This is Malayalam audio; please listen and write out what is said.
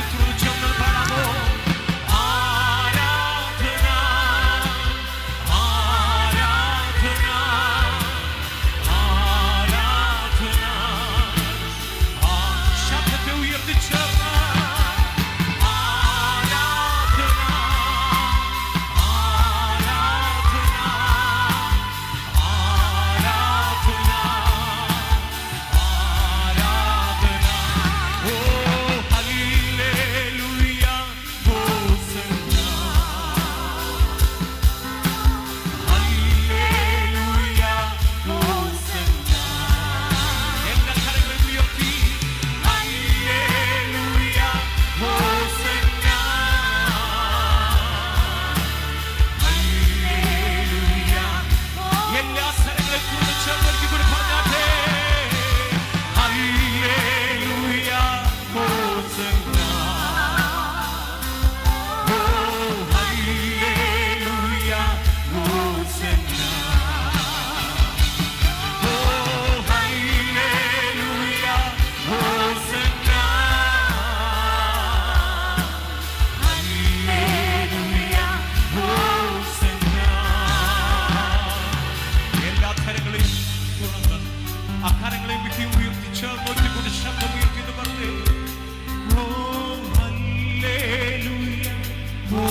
Hallelujah. ആഹാരങ്ങളെയും വിട്ടിയും ഉയർത്തി ചേർന്നൊരു ശബ്ദം ഉയർത്തി എന്ന് പറഞ്ഞു ഓ ഹല്ലേലൂയ ഓ